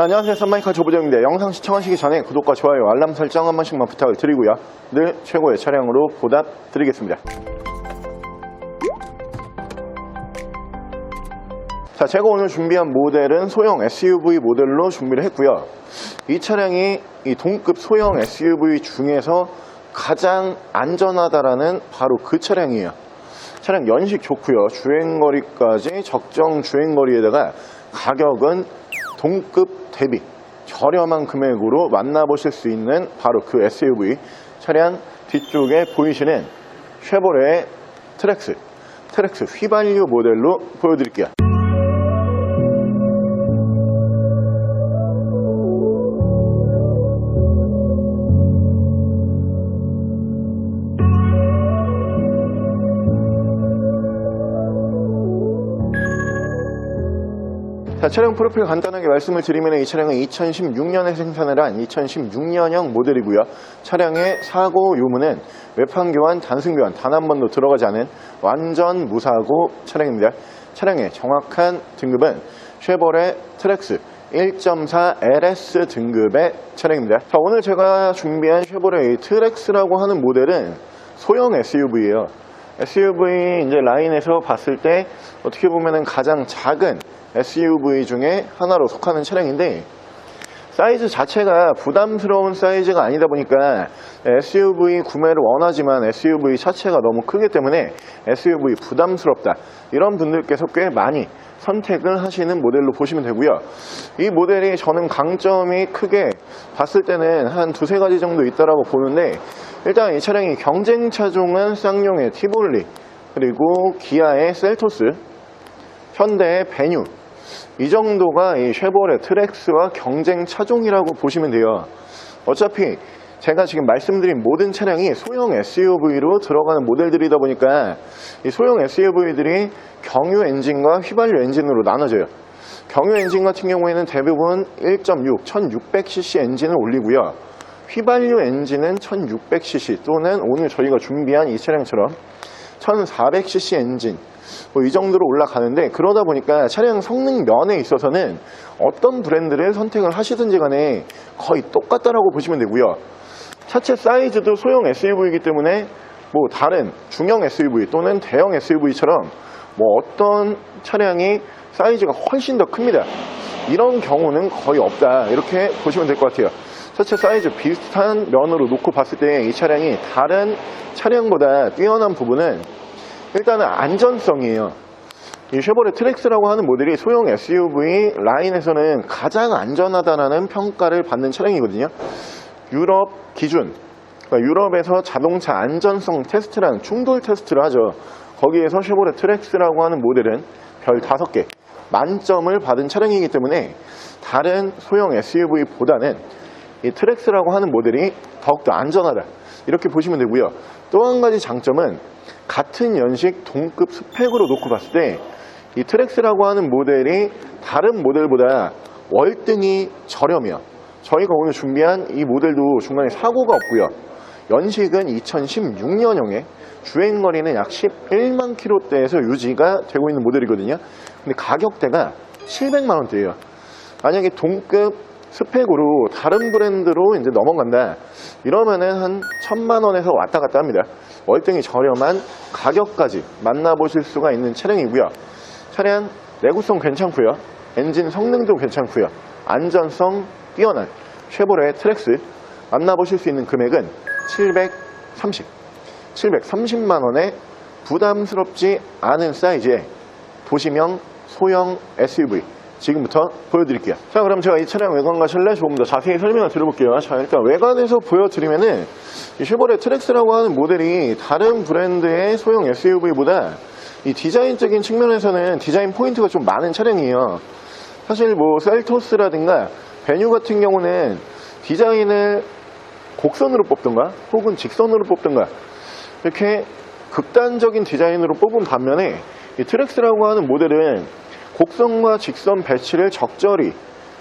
자, 안녕하세요. 썬마이카 조보정입니다. 영상 시청하시기 전에 구독과 좋아요, 알람 설정 한 번씩만 부탁을 드리고요. 늘 최고의 차량으로 보답 드리겠습니다. 자, 제가 오늘 준비한 모델은 소형 SUV 모델로 준비를 했고요. 이 차량이 이 동급 소형 SUV 중에서 가장 안전하다라는 바로 그 차량이에요. 차량 연식 좋고요. 주행거리까지 적정 주행거리에다가 가격은 동급 대비 저렴한 금액으로 만나보실 수 있는 바로 그 SUV 차량 뒤쪽에 보이시는 쉐보레의 트렉스 트렉스 휘발유 모델로 보여드릴게요. 자, 차량 프로필 간단하게 말씀을 드리면 이 차량은 2016년에 생산을 한 2016년형 모델이고요. 차량의 사고 유무는 외판 교환, 단순 교환 단 한 번도 들어가지 않은 완전 무사고 차량입니다. 차량의 정확한 등급은 쉐보레 트렉스 1.4 LS 등급의 차량입니다. 자, 오늘 제가 준비한 쉐보레 이 트렉스라고 하는 모델은 소형 SUV예요. SUV 이제 라인에서 봤을 때 어떻게 보면은 가장 작은 SUV 중에 하나로 속하는 차량인데 사이즈 자체가 부담스러운 사이즈가 아니다 보니까 SUV 구매를 원하지만 SUV 자체가 너무 크기 때문에 SUV 부담스럽다. 이런 분들께서 꽤 많이 선택을 하시는 모델로 보시면 되고요. 이 모델이 저는 강점이 크게 봤을 때는 한 두세 가지 정도 있다라고 보는데 일단 이 차량이 경쟁 차종은 쌍용의 티볼리 그리고 기아의 셀토스 현대의 베뉴 이 정도가 이 쉐보레 트렉스와 경쟁 차종이라고 보시면 돼요. 어차피 제가 지금 말씀드린 모든 차량이 소형 SUV로 들어가는 모델들이다 보니까 이 소형 SUV들이 경유 엔진과 휘발유 엔진으로 나눠져요. 경유 엔진 같은 경우에는 대부분 1.6, 1600cc 엔진을 올리고요. 휘발유 엔진은 1600cc 또는 오늘 저희가 준비한 이 차량처럼 1400cc 엔진 뭐 이 정도로 올라가는데 그러다 보니까 차량 성능 면에 있어서는 어떤 브랜드를 선택을 하시든지 간에 거의 똑같다라고 보시면 되고요. 차체 사이즈도 소형 SUV이기 때문에 뭐 다른 중형 SUV 또는 대형 SUV처럼 뭐 어떤 차량이 사이즈가 훨씬 더 큽니다. 이런 경우는 거의 없다. 이렇게 보시면 될 것 같아요. 차체 사이즈 비슷한 면으로 놓고 봤을 때 이 차량이 다른 차량보다 뛰어난 부분은 일단은 안전성이에요. 이 쉐보레 트렉스라고 하는 모델이 소형 SUV 라인에서는 가장 안전하다는 평가를 받는 차량이거든요. 유럽 기준, 그러니까 유럽에서 자동차 안전성 테스트라는 충돌 테스트를 하죠. 거기에서 쉐보레 트렉스라고 하는 모델은 별 5개 만점을 받은 차량이기 때문에 다른 소형 SUV보다는 이 트렉스라고 하는 모델이 더욱더 안전하다. 이렇게 보시면 되고요. 또 한 가지 장점은 같은 연식 동급 스펙으로 놓고 봤을 때 이 트렉스라고 하는 모델이 다른 모델보다 월등히 저렴해요. 저희가 오늘 준비한 이 모델도 중간에 사고가 없고요. 연식은 2016년형에 주행거리는 약 11만 킬로대에서 유지가 되고 있는 모델이거든요. 근데 가격대가 700만 원대예요. 만약에 동급 스펙으로 다른 브랜드로 이제 넘어간다. 이러면은 한 천만 원에서 왔다 갔다 합니다. 월등히 저렴한 가격까지 만나보실 수가 있는 차량이고요. 차량 내구성 괜찮고요. 엔진 성능도 괜찮고요. 안전성 뛰어난 쉐보레 트렉스 만나보실 수 있는 금액은 730, 730만 원에 부담스럽지 않은 사이즈의 도시명 소형 SUV 지금부터 보여드릴게요. 자, 그럼 제가 이 차량 외관과 실내 조금 더 자세히 설명을 드려볼게요. 자, 일단 외관에서 보여드리면은 이 쉐보레 트렉스라고 하는 모델이 다른 브랜드의 소형 SUV보다 이 디자인적인 측면에서는 디자인 포인트가 좀 많은 차량이에요. 사실 뭐 셀토스라든가 베뉴 같은 경우는 디자인을 곡선으로 뽑든가 혹은 직선으로 뽑든가 이렇게 극단적인 디자인으로 뽑은 반면에 이 트렉스라고 하는 모델은 곡선과 직선 배치를 적절히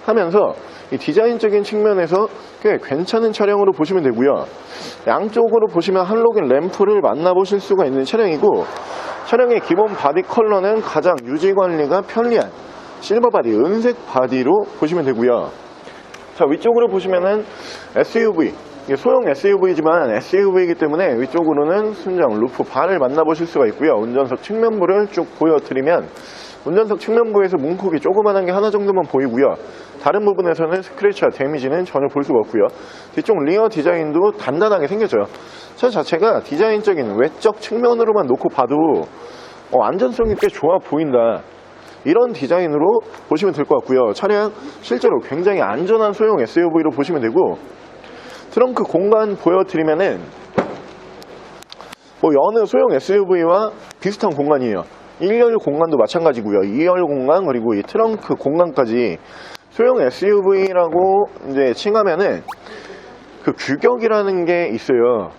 하면서 이 디자인적인 측면에서 꽤 괜찮은 차량으로 보시면 되고요. 양쪽으로 보시면 할로겐 램프를 만나보실 수가 있는 차량이고 차량의 기본 바디 컬러는 가장 유지 관리가 편리한 실버 바디, 은색 바디로 보시면 되고요. 자, 위쪽으로 보시면은 SUV. 소형 SUV지만 SUV이기 때문에 위쪽으로는 순정, 루프, 바를 만나보실 수가 있고요. 운전석 측면부를 쭉 보여드리면 운전석 측면부에서 문콕이 조그만한 게 하나 정도만 보이고요. 다른 부분에서는 스크래치와 데미지는 전혀 볼 수가 없고요. 뒤쪽 리어 디자인도 단단하게 생겨져요. 차 자체가 디자인적인 외적 측면으로만 놓고 봐도 어, 안전성이 꽤 좋아 보인다. 이런 디자인으로 보시면 될 것 같고요. 차량 실제로 굉장히 안전한 소형 SUV로 보시면 되고 트렁크 공간 보여드리면은 뭐 여느 소형 SUV와 비슷한 공간이에요. 1열 공간도 마찬가지고요. 2열 공간 그리고 이 트렁크 공간까지 소형 SUV라고 이제 칭하면은 그 규격이라는 게 있어요.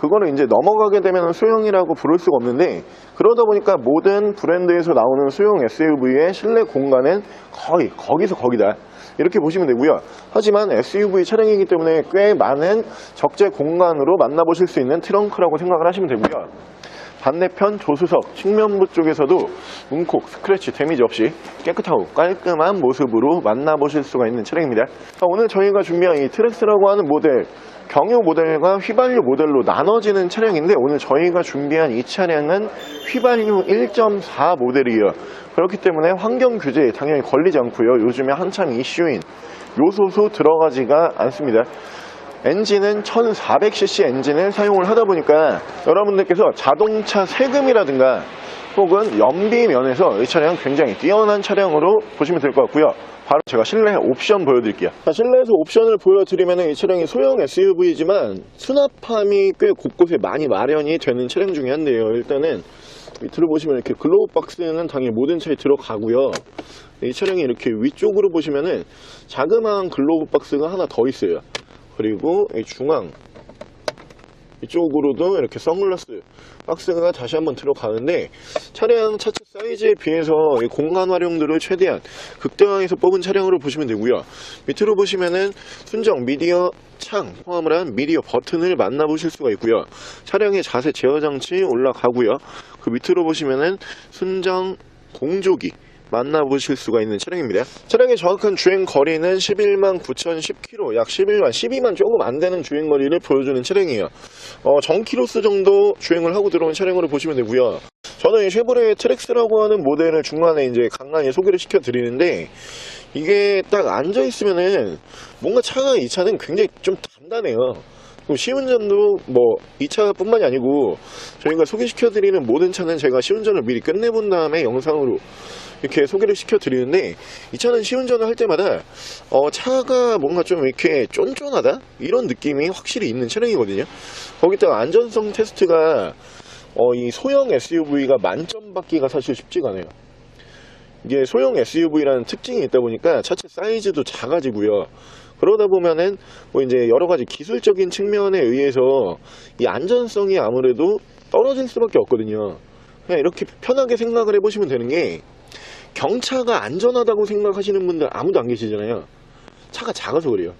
그거는 이제 넘어가게 되면 소형이라고 부를 수가 없는데 그러다 보니까 모든 브랜드에서 나오는 소형 SUV의 실내 공간은 거의 거기서 거기다. 이렇게 보시면 되고요. 하지만 SUV 차량이기 때문에 꽤 많은 적재 공간으로 만나보실 수 있는 트렁크라고 생각을 하시면 되고요. 반대편 조수석 측면부 쪽에서도 문콕, 스크래치, 데미지 없이 깨끗하고 깔끔한 모습으로 만나보실 수가 있는 차량입니다. 자, 오늘 저희가 준비한 이 트렉스라고 하는 모델 경유 모델과 휘발유 모델로 나눠지는 차량인데 오늘 저희가 준비한 이 차량은 휘발유 1.4 모델이에요. 그렇기 때문에 환경 규제에 당연히 걸리지 않고요. 요즘에 한참 이슈인 요소수 들어가지가 않습니다. 엔진은 1400cc 엔진을 사용을 하다 보니까 여러분들께서 자동차 세금이라든가 혹은 연비 면에서 이 차량 굉장히 뛰어난 차량으로 보시면 될 것 같고요. 바로 제가 실내 옵션 보여드릴게요. 자, 실내에서 옵션을 보여드리면 이 차량이 소형 SUV이지만 수납함이 꽤 곳곳에 많이 마련이 되는 차량 중에 한데요. 일단은 밑으로 보시면 이렇게 글로우 박스는 당연히 모든 차에 들어가고요. 이 차량이 이렇게 위쪽으로 보시면은 자그마한 글로우 박스가 하나 더 있어요. 그리고 이 중앙 이쪽으로도 이렇게 선글라스 박스가 다시 한번 들어가는데 차량 차체 사이즈에 비해서 이 공간 활용도를 최대한 극대화해서 뽑은 차량으로 보시면 되고요. 밑으로 보시면은 순정 미디어 창 포함을 한 미디어 버튼을 만나보실 수가 있고요. 차량의 자세 제어 장치 올라가고요. 그 밑으로 보시면은 순정 공조기 만나보실 수가 있는 차량입니다. 차량의 정확한 주행 거리는 11만 9,010km, 약 11만, 12만 조금 안 되는 주행 거리를 보여주는 차량이에요. 어, 정키로스 정도 주행을 하고 들어온 차량으로 보시면 되고요. 저는 이 쉐보레 트렉스라고 하는 모델을 중간에 이제 간간히 소개를 시켜 드리는데 이게 딱 앉아 있으면은 뭔가 차가 이 차는 굉장히 좀 단단해요. 그리고 시운전도 뭐 이 차뿐만이 아니고 저희가 소개시켜드리는 모든 차는 제가 시운전을 미리 끝내본 다음에 영상으로 이렇게 소개를 시켜드리는데 이 차는 시운전을 할 때마다 어, 차가 뭔가 좀 이렇게 쫀쫀하다 이런 느낌이 확실히 있는 차량이거든요. 거기다가 안전성 테스트가 어, 이 소형 SUV가 만점 받기가 사실 쉽지가 않아요. 이게 소형 SUV라는 특징이 있다 보니까 차체 사이즈도 작아지고요. 그러다 보면은 뭐 이제 여러 가지 기술적인 측면에 의해서 이 안전성이 아무래도 떨어질 수밖에 없거든요. 그냥 이렇게 편하게 생각을 해보시면 되는 게 경차가 안전하다고 생각하시는 분들 아무도 안 계시잖아요. 차가 작아서 그래요.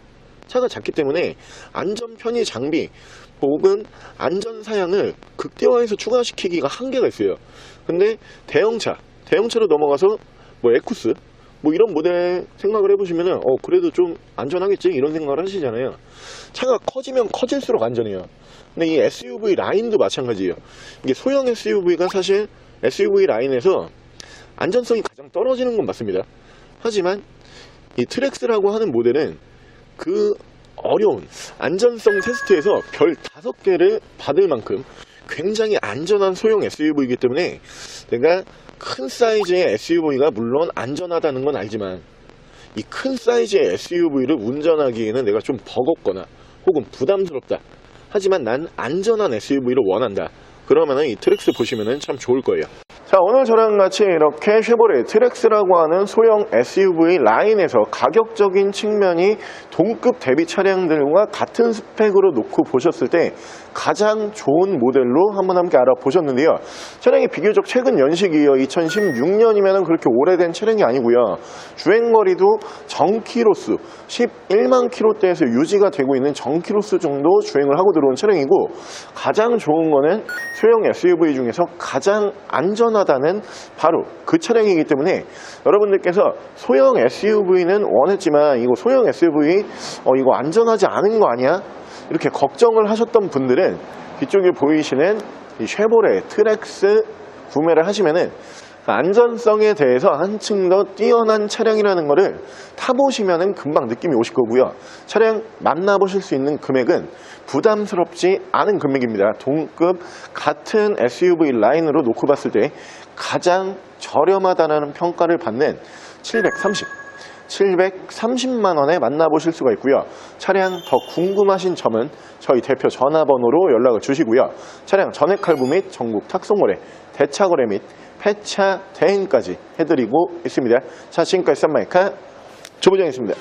차가 작기 때문에 안전 편의 장비 혹은 안전 사양을 극대화해서 추가시키기가 한계가 있어요. 근데 대형차, 대형차로 넘어가서 뭐 에쿠스 뭐 이런 모델 생각을 해보시면은 어 그래도 좀 안전하겠지 이런 생각을 하시잖아요. 차가 커지면 커질수록 안전해요. 근데 이 SUV 라인도 마찬가지예요. 이게 소형 SUV가 사실 SUV 라인에서 안전성이 가장 떨어지는 건 맞습니다. 하지만 이 트렉스라고 하는 모델은 그 어려운 안전성 테스트에서 별 다섯 개를 받을 만큼 굉장히 안전한 소형 SUV이기 때문에 내가 큰 사이즈의 SUV가 물론 안전하다는 건 알지만 이 큰 사이즈의 SUV를 운전하기에는 내가 좀 버겁거나 혹은 부담스럽다. 하지만 난 안전한 SUV를 원한다. 그러면은 이 트렉스 보시면은 참 좋을 거예요. 자, 오늘 저랑 같이 이렇게 쉐보레 트렉스라고 하는 소형 SUV 라인에서 가격적인 측면이 동급 대비 차량들과 같은 스펙으로 놓고 보셨을 때 가장 좋은 모델로 한번 함께 알아보셨는데요. 차량이 비교적 최근 연식이에요. 2016년이면 그렇게 오래된 차량이 아니고요. 주행거리도 정키로수 11만 킬로대에서 유지가 되고 있는 정키로수 정도 주행을 하고 들어온 차량이고 가장 좋은 거는 소형 SUV 중에서 가장 안전한 뛰어나다는 바로 그 차량이기 때문에 여러분들께서 소형 SUV는 원했지만 이거 소형 SUV 어, 이거 안전하지 않은 거 아니야? 이렇게 걱정을 하셨던 분들은 뒤쪽에 보이시는 이 쉐보레 트렉스 구매를 하시면은 그 안전성에 대해서 한층 더 뛰어난 차량이라는 것을 타보시면은 금방 느낌이 오실 거고요. 차량 만나보실 수 있는 금액은 부담스럽지 않은 금액입니다. 동급 같은 SUV 라인으로 놓고 봤을 때 가장 저렴하다는 평가를 받는 730, 730만 원에 만나보실 수가 있고요. 차량 더 궁금하신 점은 저희 대표 전화번호로 연락을 주시고요. 차량 전액 할부 및 전국 탁송 거래, 대차 거래 및 폐차 대행까지 해드리고 있습니다. 자, 지금까지 썬마이카 조부장이었습니다.